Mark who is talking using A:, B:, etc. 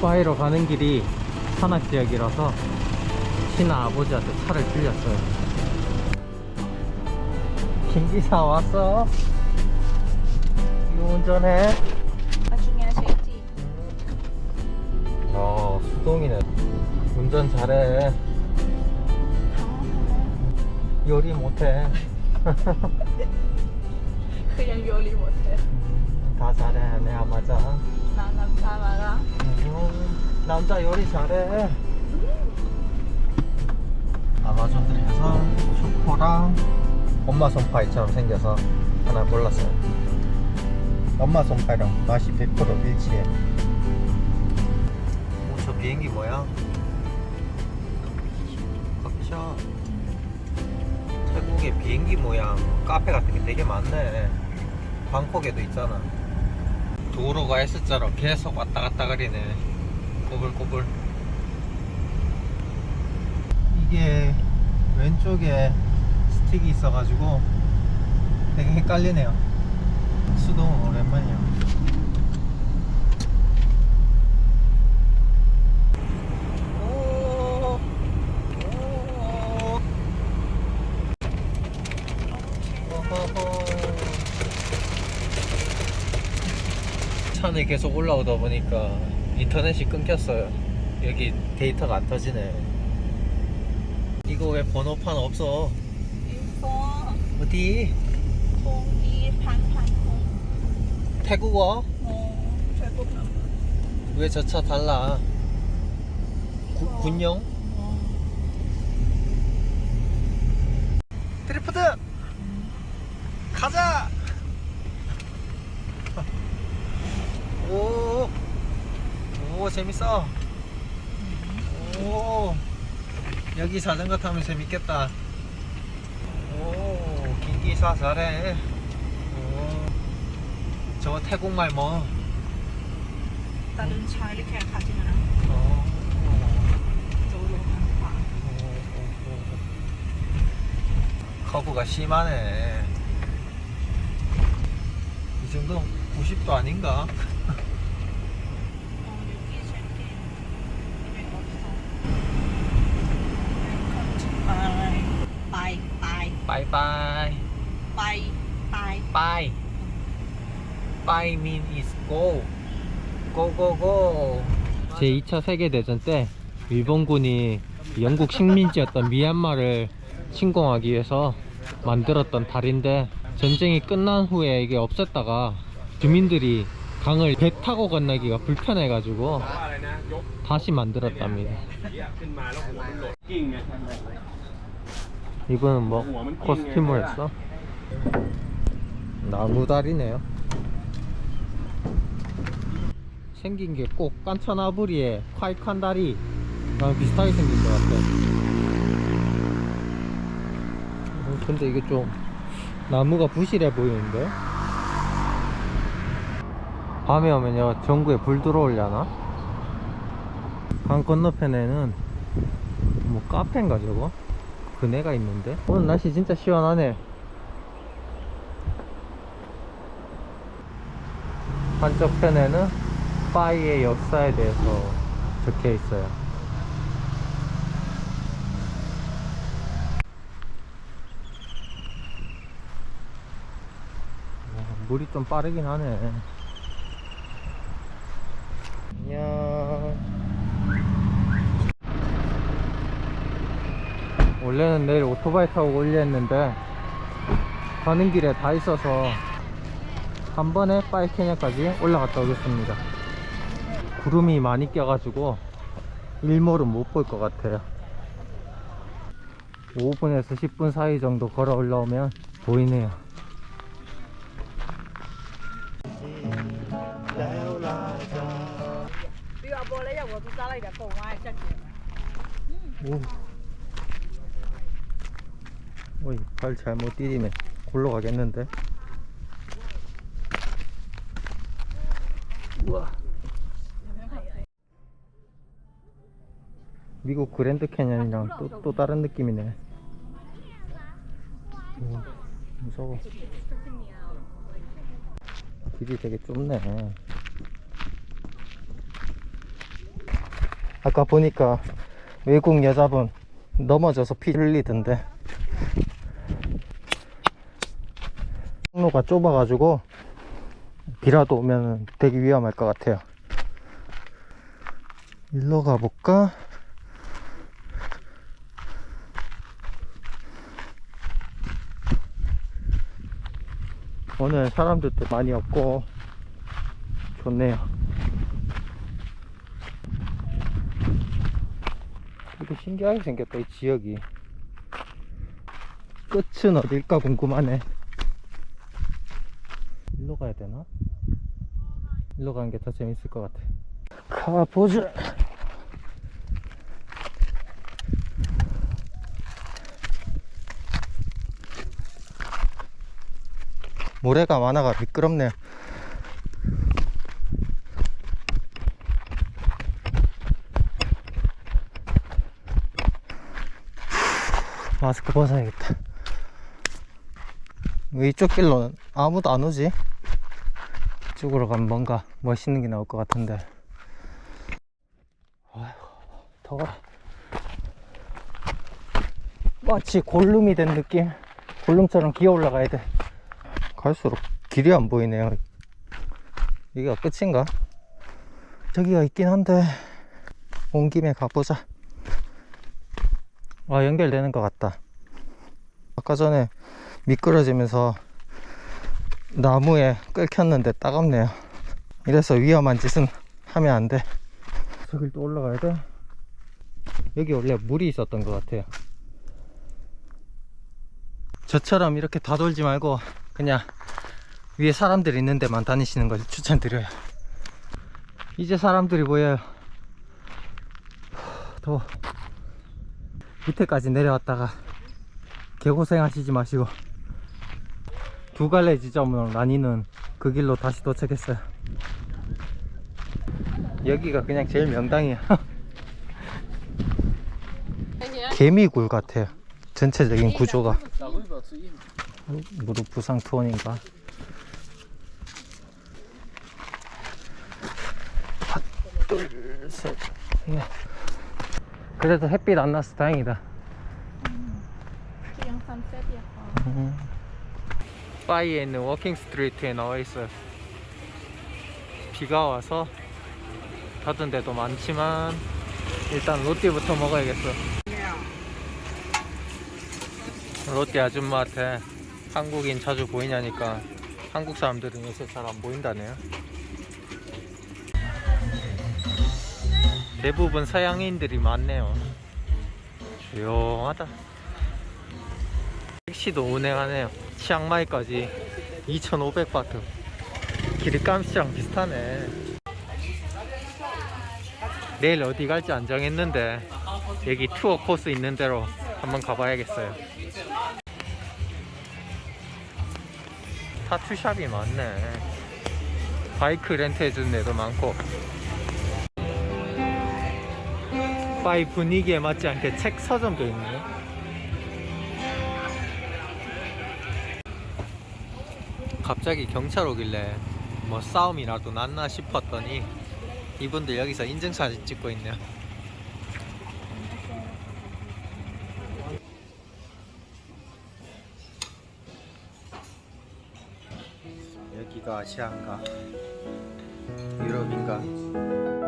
A: 옥바이로 가는 길이 산악 지역이라서 신아 아버지한테 차를 빌렸어요. 김기사 왔어? 이거 운전해?
B: 나중에 세지.
A: 어 수동이네. 운전 잘해. 요리 못해.
B: 그냥 요리 못해.
A: 다 잘해. 내가 맞아.
B: 나 남자.
A: 음, 남자 요리 잘해. 아마존에서 초코랑 엄마 손파이처럼 생겨서 하나 골랐어요. 엄마 손파이랑 맛이 100% 일치해. 오, 저 비행기 뭐야? 커피숍. 태국에 비행기 모양 카페 같은 게 되게 많네. 방콕에도 있잖아. 도로가 S자로 계속 왔다 갔다 거리네. 꼬불꼬불. 이게 왼쪽에 스틱이 있어가지고 되게 헷갈리네요. 수동은 오랜만이야. 오, 오. 어허허. 산에 계속 올라오다 보니까 인터넷이 끊겼어요. 여기 데이터가 안 터지네. 이거 왜 번호판 없어?
B: 이거
A: 어디?
B: 공이 판판공.
A: 태국어?
B: 어, 태국.
A: 왜 저 차 달라? 구, 군용?
B: 어.
A: 드리프트! 가자! 오, 오, 재밌어. 오, 여기 자전거 타면 재밌겠다. 오, 김기사 잘해. 오, 저거 태국말 뭐?
B: 다른 차 이렇게 가지면
A: 어. 커브가 심하네. 이 정도 90도 아닌가?
B: 어, 여기 새끼. 이게 없어. 바이,
A: 바이바이. 바이,
B: 바이.
A: 빠이. 빠이 mean is go. go go go. 제 2차 세계대전 때 일본군이 영국 식민지였던 미얀마를 침공하기 위해서 만들었던 다리인데 전쟁이 끝난 후에 이게 없앴다가 주민들이 강을 배 타고 건너기가 불편해가지고 다시 만들었답니다. 이분은 뭐 코스튬을 했어? 나무다리네요. 생긴 게 꼭 깐차나부리의 콰이칸 다리랑 비슷하게 생긴 것 같아. 어, 근데 이게 좀 나무가 부실해 보이는데? 밤에 오면요 전구에 불 들어오려나? 강 건너편에는 뭐 카페인가 저거? 그네가 있는데? 오늘 날씨 진짜 시원하네. 한쪽 편에는 파이의 역사에 대해서 적혀 있어요. 와, 물이 좀 빠르긴 하네. 안녕. 원래는 내일 오토바이 타고 올려 했는데 가는 길에 다 있어서 한 번에 파이캐년까지 올라갔다 오겠습니다. 구름이 많이 껴가지고 일몰은 못 볼 것 같아요. 5분에서 10분 사이 정도 걸어 올라오면 보이네요.
B: Bây
A: 어이, 발 잘못 디디네. 골로 가겠는데? 우와. 미국 그랜드 캐년이랑 또, 또 다른 느낌이네. 오, 무서워. 길이 되게 좁네. 아까 보니까 외국 여자분 넘어져서 피 흘리던데 통로가 좁아가지고 비라도 오면 되게 위험할 것 같아요. 일로 가볼까? 오늘 사람들도 많이 없고 좋네요. 되게 신기하게 생겼다 이 지역이. 끝은 어딜까 궁금하네 되나? 일로 가는 게 더 재밌을 것 같아 가보자 모래가 많아가 미끄럽네요 마스크 벗어야겠다 왜 이쪽 길로는 아무도 안 오지? 이쪽으로 가면 뭔가 멋있는 게 나올 것 같은데. 아휴 더워 마치 골룸이 된 느낌? 골룸처럼 기어 올라가야 돼. 갈수록 길이 안 보이네요. 여기가 끝인가? 저기가 있긴 한데 온 김에 가보자. 아 연결되는 것 같다. 아까 전에 미끄러지면서 나무에 끌켰는데 따갑네요. 이래서 위험한 짓은 하면 안돼. 저길 또 올라가야 돼? 여기 원래 물이 있었던 것 같아요. 저처럼 이렇게 다 돌지 말고 그냥 위에 사람들 있는 데만 다니시는 걸 추천드려요. 이제 사람들이 보여요. 후, 더워 밑에까지 내려왔다가 개고생 하시지 마시고 두 갈래 지점으로 나뉘는 그 길로 다시 도착했어요. 여기가 그냥 제일 명당이야. 개미굴 같아요. 전체적인 구조가. 무릎 부상 투혼인가? 하나 둘셋. 예. 그래도 햇빛 안 나서 다행이다
C: 그냥 선셋이야.
A: 음. 파이에 있는 워킹 스트리트에 나와 있어요. 비가 와서 닫은 데도 많지만 일단 롯데부터 먹어야겠어. 롯데 아줌마한테 한국인 자주 보이냐니까 한국 사람들은 요새 잘 안 보인다네요. 대부분 서양인들이 많네요. 조용하다. 택시도 운행하네요. 치앙마이까지 2,500바트. 기름값이랑 비슷하네. 내일 어디 갈지 안 정했는데 여기 투어 코스 있는 대로 한번 가봐야겠어요. 타투샵이 많네. 바이크 렌트 해주는 데도 많고. 바이 분위기에 맞지 않게 책 서점도 있네 갑자기 경찰 오길래 뭐 싸움이라도 났나 싶었더니 이분들 여기서 인증사진 찍고 있네요. 여기가 아시아인가? 유럽인가?